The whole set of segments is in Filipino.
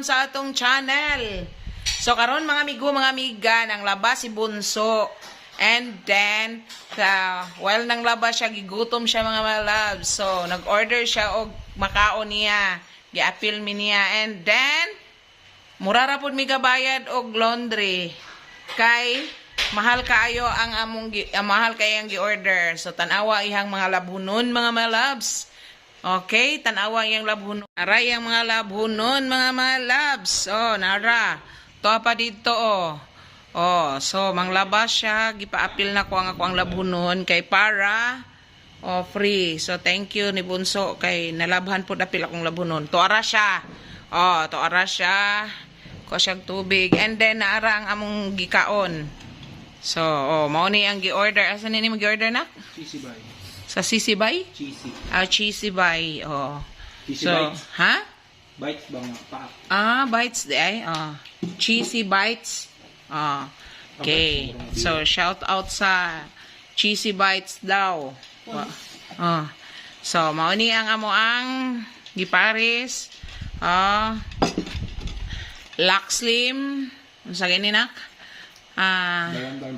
welcome sa atong channel. So karon mga amigo, mga amiga, nang labas si Bunso. And then, uh, while nang labas siya, gigutom siya mga loves. So, nag-order siya og makaon niya. Gi-appeal mi niya. And then, murara pud mi gabayad og laundry. Kay, mahal kaayo ang among ah, mahal kay ang gi-order. So, tanawa ihang mga labunon mga loves. Okay, tanawa yung labhunon. Aray ang mga labhunon, mga mga labs. Oh, nara. To pa dito, oh. Oh, so, manglabas siya. Gipa-apil na ko ang ako ang labhunon kay para oh, free. So, thank you ni Bunso kay nalabhan po dapil akong labhunon. To ara siya. Oh, to ara siya. Ko siyang tubig. And then, naara ang among gikaon. So, oh, mao ni ang gi-order. Asan ni mo gi-order na? Cheesy bye. Sa Sisibay? Cheesy. Ah, cheesy bye. Oh. Cheesy So, bites. ha? Bites ba nga? Pa. Ah, bites ay. Oh. Cheesy bites. Oh. Okay. So, shout out sa cheesy bites daw. Wa- Oh. So, mao ni ang amo ang giparis. Ah. Lock Slim. Unsa gani nak? Ah, Dalandan.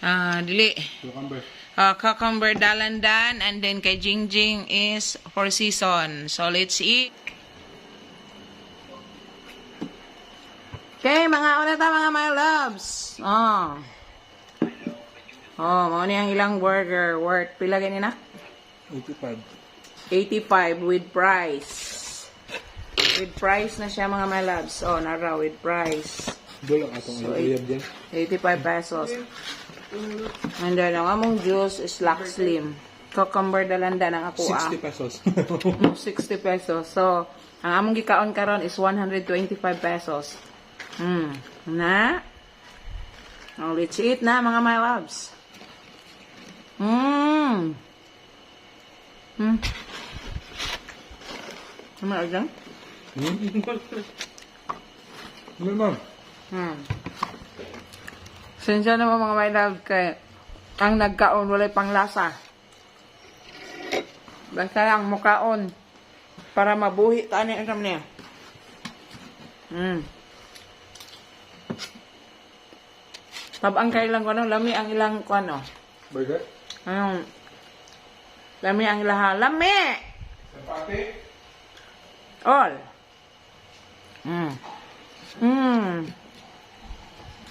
ah, dili. Cucumber. Uh, cucumber dalandan and then kay Jingjing is four season. So let's eat. Okay, mga una ta mga my loves. Oh. Oh, mao ni ang ilang burger. Worth pila gani na? 85. 85 with price. With price na siya mga my loves. Oh, nara with price. Bulak atong So, so, dyan. 85 pesos. And then, ang among juice is Lock Slim. Cucumber dalanda ng ako ah. 60 pesos. Mm, 60 pesos. So, ang among gikaon karon is 125 pesos. Hmm. Na? Oh, let's eat na, mga my loves. Mmm. Hmm. Ano ba dyan? Hmm? Ano ma'am? Hmm. Sensya naman mga my love kay ang nagkaon walay panglasa. Basta lang mukaon para mabuhi tani ang niya. Hmm. Tabang kay lang ko ano, lami ang ilang ko ano. Burger? Anong, lami ang ilaha. Lami! Sapate? All. Mm. Mm.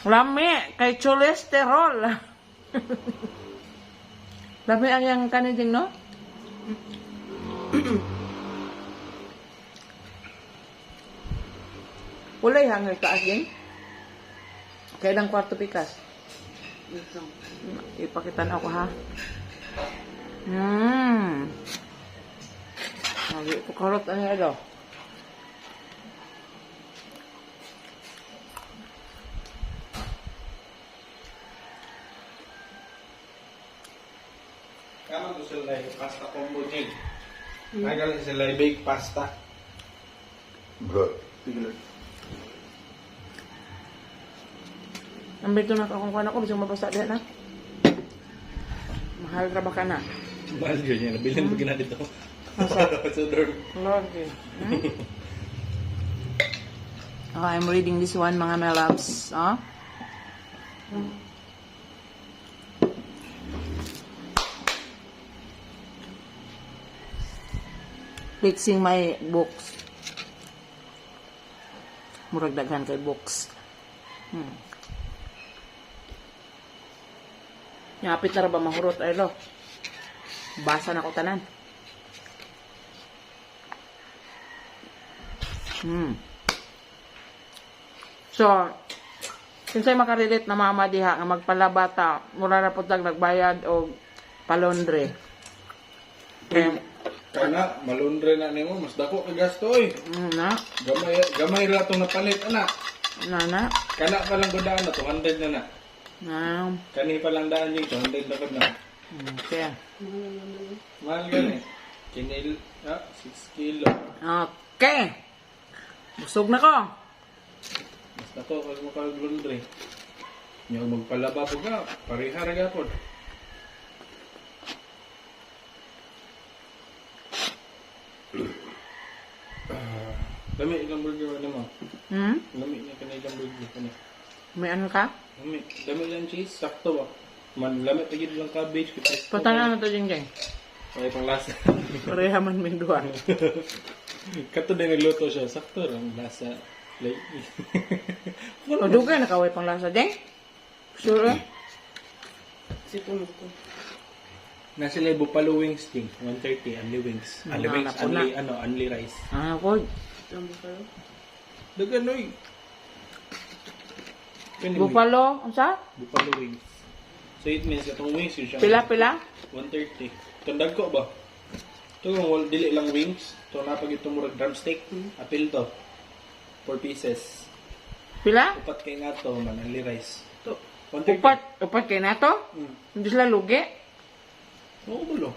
Lami, kay cholesterol. Lami ang yung kaniding, no? Ulay hangay taas din. Kailang kwarto pikas? Ipakita na ako, ha? Hmm. Lagi ko karot ano ito. Kama gusto nila yung pasta combo niya. Nagaling sila yung baked pasta. Good. Sige Ang bito na kakong kuhan ako, bisang mabasa diyan na. Mahal ra ba ka na? Mahal yun yan. Nabilin mo gina dito. Asa? Sudor. Lord, eh. Hmm? Oh, I'm reading this one, mga my loves. Oh? Fixing my books. Murag daghan kay books. Hmm. Nyapit na ra ba mahurot ay lo? Basa na ko tanan. Hmm. So, kinsay makarelate na mama diha nga magpalabata, mura na pud nagbayad og palondre. Kaya, Kana, malundre na nimo mas dako ka gasto oy. na, Gamay gamay ra tong napalit ana. na, na, Kana pa lang gudaan na 200 na na. na, Kani pa lang daan yung 200 na na. kaya. Mahal gan eh. Kinil, ah, 6 kilo. Okay. Busog na ko. Mas dako pag mo kag laundry. Nya magpalaba po ka, pareha ra Lami ilang burger ano mo? Hmm? Lami na ilang burger ano? May ano ka? Lami. Lami lang cheese, sakto ba? Man, lami tagid lang cabbage. Patanan na to, Jing Jing. Ay, pang lasa. Pareha man may duha. Kato din nagluto siya, sakto lang lasa. Like, O, dugay na kaway pang lasa, Jing? Sure eh? na sila yung buffalo wings ting 130 only wings only Ah, wings only ano only rice Ah, ko. dagan oy Buffalo, unsa? buffalo wings so it means itong wings yun siya Pila-pila? 130 tandag ko ba ito yung wal- dili lang wings ito napag itong murag drumstick apil to 4 pieces Pila? upat kay nga to man only rice to 130 Upat, upat kay na to? Hmm. Hindi sila lugi? Oo bulo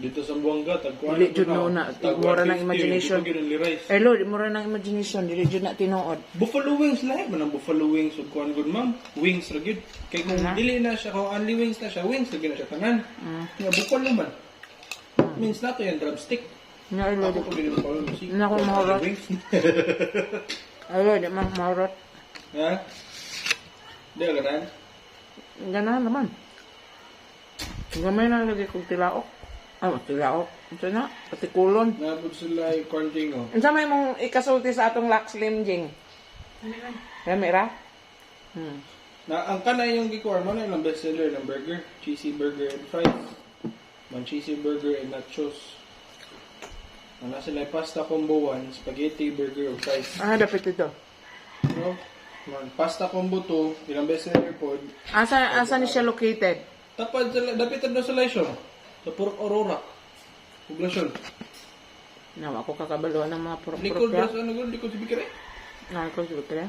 dito sa Buanga tagkuhan Dili, jud na una. Tigmura ng imagination. Rice Eh, Lord, mura ng imagination. Dili dyan na tinuod. Buffalo wings lahat man ang buffalo wings ug kuan good ma'am. Wings ra gyud. Kay kung Ano? dili na siya kung only wings na siya, wings lagi na siya tanan. Mm. Nga buffalo man. Means na to yung drumstick. Nga, eh, Lord. Ako ko bilhin ko yung Hindi ako mahurot. Ay, Lord, man, maurot. ha? Di ka ganan? Ganahan naman. Gamay na lagi kong tilaok. Ah, tilaok. Ito na, pati kulon. Nabod sila yung corn tingo. Unsa may mong ikasulti sa atong Lux Slim Jing? Dami ra? Hmm. Na ang kana yung gikuar mo na yung best seller ng burger, cheesy burger and fries. Man cheesy burger and nachos. Ano sila yung pasta combo 1, spaghetti, burger, ug fries. Ah, dapat ito. No? Man, pasta combo 2, ilang beses seller pod. Asa, asa ni siya located? Tapad sa dapitan do sa Lysol. Sa Purok Aurora. Poblasyon. Nawa ako kakabaluan ng mga purok-purok. ba sa ano gud likod sa Bikere? Nakal ko siguro kaya.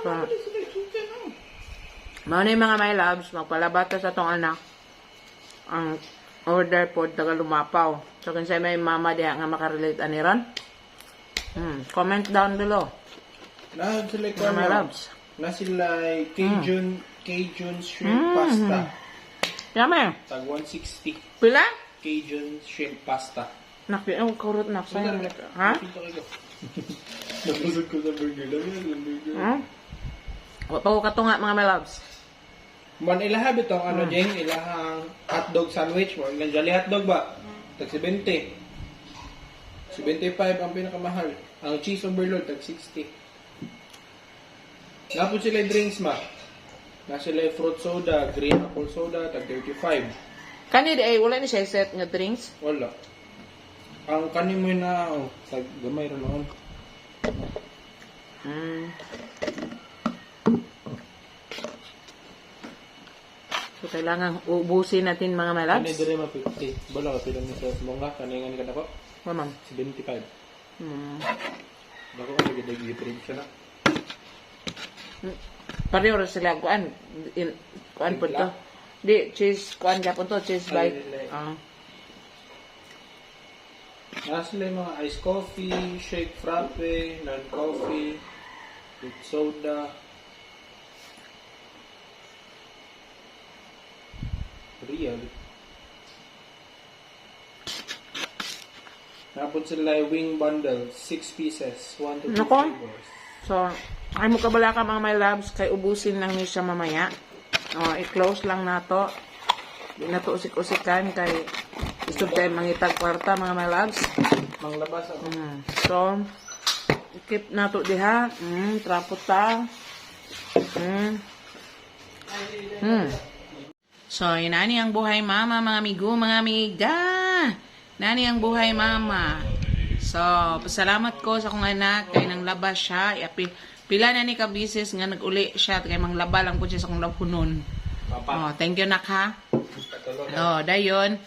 Pa. Mao na mga my loves, magpalabata sa tong anak. Ang order po taga lumapaw. So kung may mama diha nga makarelate ani ron. Hmm, comment down below. Na sila ko Mga my loves. Na sila Cajun Cajun shrimp Mm. pasta. Yame. Tag 160 Pila? Cajun shrimp pasta. Nakpi, oh, kurot na. Sayang. Ha? Kita kayo. Nabusog ko sa burger. Dami na ng burger. Ha? Wa pa ko katunga mga my loves. Man ilaha bitong ano jeng ilahang hotdog sandwich. Ilang jolly hotdog ba? Tag 70. 75 ang pinakamahal. Ang cheese overload tag 60. Napod sila yung drinks ma. Na sila fruit soda, green apple soda, tag 35. Kani di ay wala ni siya set nga drinks. Wala. Ang kanin mo na, oh, tag gamay rin noon. Hmm. So, kailangan ubusin natin mga my Kani dire ma 50. Bala ka pila ni sa mga kaningan ka nako. Wa ma'am. 75. Hmm. Dako ka lagi dagi print siya na. Pareho rin sila kuan. In, kuan po to. Di, cheese, kuan japon to, cheese bite. Ah. Nasa sila yung mga iced coffee, shake frappe, non-coffee, with soda. Real. Napon sila yung wing bundle, 6 pieces, 1 to 2 Nako. flavors. So, ay mo kabala ka mga my loves, kay ubusin lang ni siya mamaya. O, i-close lang nato. Di na to usik-usikan kay gusto tayo mangitag kwarta mga my loves. Manglabas ako. Mm. So, keep na to diha. Mm, trapo ta. Mm. Mm. So, yun nani ang buhay mama, mga amigo, mga amiga. Nani ang buhay mama. So, pasalamat ko sa akong anak kay nang laba siya. Iapil, pila na ni ka bisis nga nag-uli siya kay manglaba lang po siya sa akong labunon. Papa. Oh, thank you nak ha. Oh, dayon.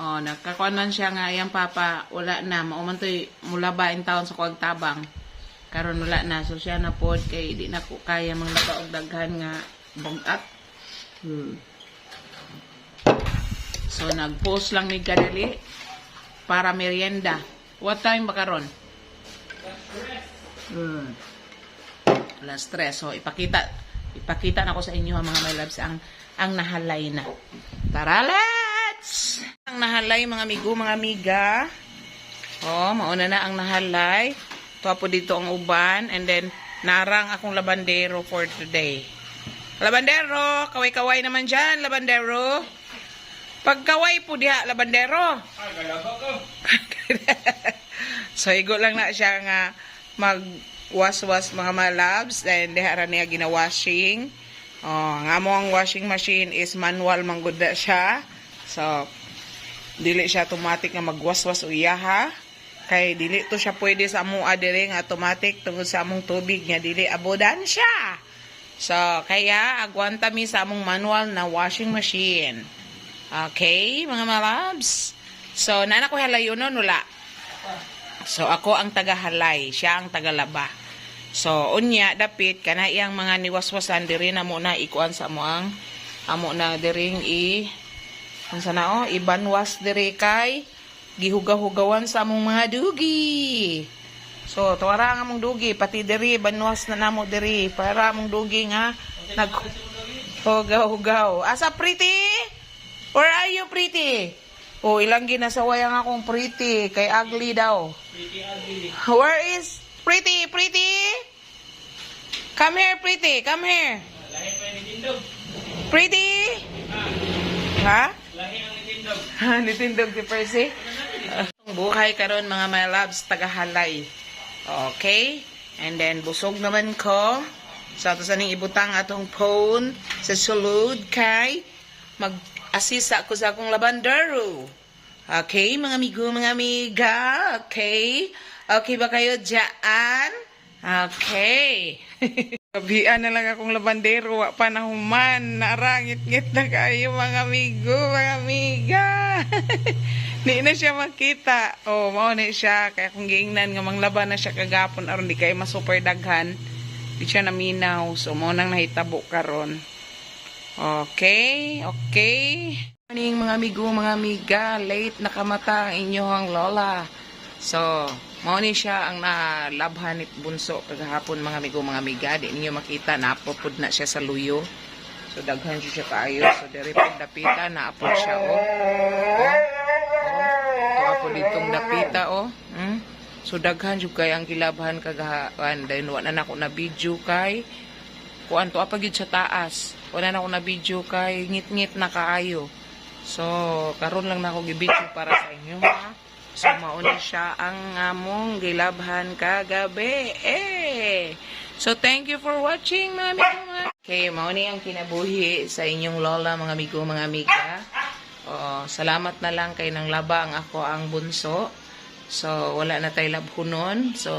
Oh, nagkakuan man siya nga iyang papa, wala na, mauman to'y mula ba in taon sa kuwag tabang. Karon wala na, so siya na pod kay di na ko kaya manglaba og daghan nga bungat. Hmm. So nag-post lang ni kadali para merienda. What time ba karon? Hmm. Alas tres. So ipakita ipakita na ko sa inyo mga my loves ang ang nahalay na. Tara, let's! ang nahalay mga amigo, mga amiga. Oh, mauna na ang nahalay. Tuwa po dito ang uban. And then, narang akong labandero for today. Labandero! Kaway-kaway naman dyan, labandero. Pagkaway po diha, labandero. so, igo lang na siya nga mag-was-was mga malabs. And diha ra niya gina-washing. Oh, nga mo ang washing machine is manual manggod na siya. So, dili siya automatic nga magwaswas o iyaha. Kay dili to siya pwede sa among adere nga automatic tungod sa among tubig nga dili abodan siya. So, kaya agwanta mi sa among manual na washing machine. Okay, mga malabs. So, nana ko halayon nun, wala. So, ako ang tagahalay, siya ang tagalaba. So, unya, dapit, kana iyang mga niwaswasan, diri na mo na ikuan sa mo ang, amo na diring i, kung sana o, ibanwas diri kay, gihugahugawan sa among mga dugi. So, tuwara ang among dugi, pati diri, banwas na namo diri, para among dugi nga, nag, hugaw-hugaw. Asa pretty? Where are you pretty? Oh, ilang ginasaway ang akong pretty, kay ugly daw. Where is Pretty? Pretty? Come here, Pretty. Come here. Pretty? Ha? Ha, nitindog si Percy? Ang buhay karon mga my loves, tagahalay. Okay? And then, busog naman ko. Sa ato sa ning ibutang atong phone sa sulod kay mag-assist ako sa akong labandero. Okay, mga amigo, mga amiga. Okay? Okay ba kayo dyan? Okay. Kabian na lang akong labandero. Wa pa na human. Narangit-ngit na kayo, mga amigo, mga amiga. Di na siya makita. Oh, mao na siya. Kaya kung giingnan nga manglaban na siya kagapon aron di kayo masuper daghan. Di siya naminaw. So, mao nang nahitabo karon. Okay, okay. Morning mga amigo, mga amiga. Late nakamata ang inyong lola. So, mao ni siya ang nalabhan ni bunso kagahapon mga amigo, mga amiga. Di ninyo makita, napupod na siya sa luyo. So, daghan siya kaayo. So, diri pag dapita, naapod siya, oh. Oh, oh. Ako dapita, oh. Hmm? So, daghan siya kay ang kilabhan kagahan. Dahil wala na ako na video kay kuan to apagid sa taas. Wala na ako na video kay ngit-ngit na kaayo. So karon lang na ako gi-video para sa inyo ha? So mauni siya ang among gilabhan kagabi eh! So thank you for watching mga amigo mga okay mauni ang kinabuhi sa inyong lola mga amigo mga amiga. Oo, salamat na lang kay nang laba ang ako ang bunso So, wala na tayo labhunon. So,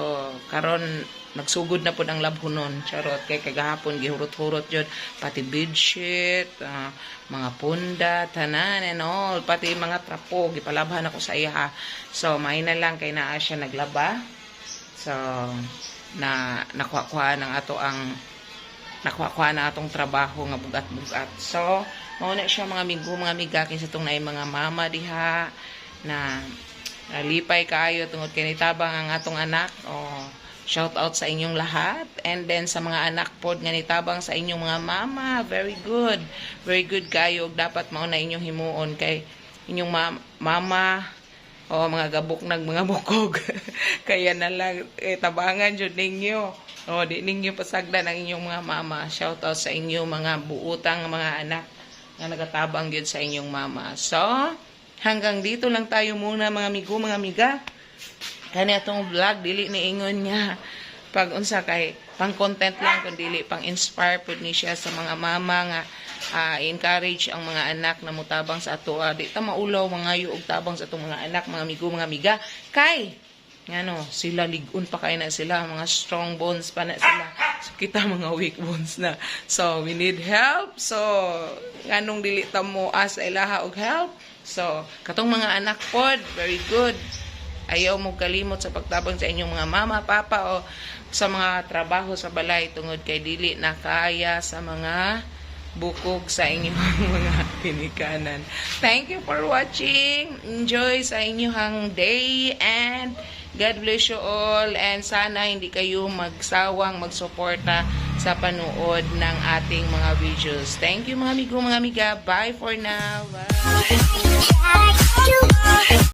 karon nagsugod na po ang labhunon. Charot, kay kagahapon, gihurot-hurot yun. Pati bedsheet, ah, mga punda, tanan and all. Pati mga trapo, gipalabhan ako sa iya. So, may na lang kay naa siya naglaba. So, na nakuha ng ato ang nakuha na atong trabaho nga bugat-bugat. So, mauna siya mga amigo, mga amiga, kaysa itong na mga mama diha na uh, lipay kaayo tungod kay nitabang ang atong anak. Oh, shout out sa inyong lahat. And then sa mga anak pod nga nitabang sa inyong mga mama, very good. Very good kayo. Dapat mao na inyong himuon kay inyong ma- mama o mga gabok nag mga bukog. Kaya na lang eh, tabangan jud ninyo. O di ninyo pasagdan ang inyong mga mama. Shout out sa inyong mga buutang mga anak nga nagatabang gyud sa inyong mama. So, hanggang dito lang tayo muna mga amigo, mga amiga. Kani atong vlog dili ni ingon nga pag unsa kay pang content lang kun dili pang inspire pud ni siya sa mga mama nga ah, encourage ang mga anak na mutabang sa ato. Ah, di ta maulaw mga og tabang sa atong mga anak mga amigo mga amiga. Kay ngano sila ligun pa kay na sila mga strong bones pa na sila. So kita mga weak bones na. So we need help. So nganong dili ta mo as ilaha og help so katong mga anak pod very good ayaw mo kalimot sa pagtabang sa inyong mga mama, papa o sa mga trabaho sa balay tungod kay dili na kaya sa mga bukog sa inyong mga pinikanan. Thank you for watching. Enjoy sa inyong day and God bless you all and sana hindi kayo magsawang magsuporta sa panood ng ating mga videos. Thank you mga amigo, mga amiga. Bye for now. Bye.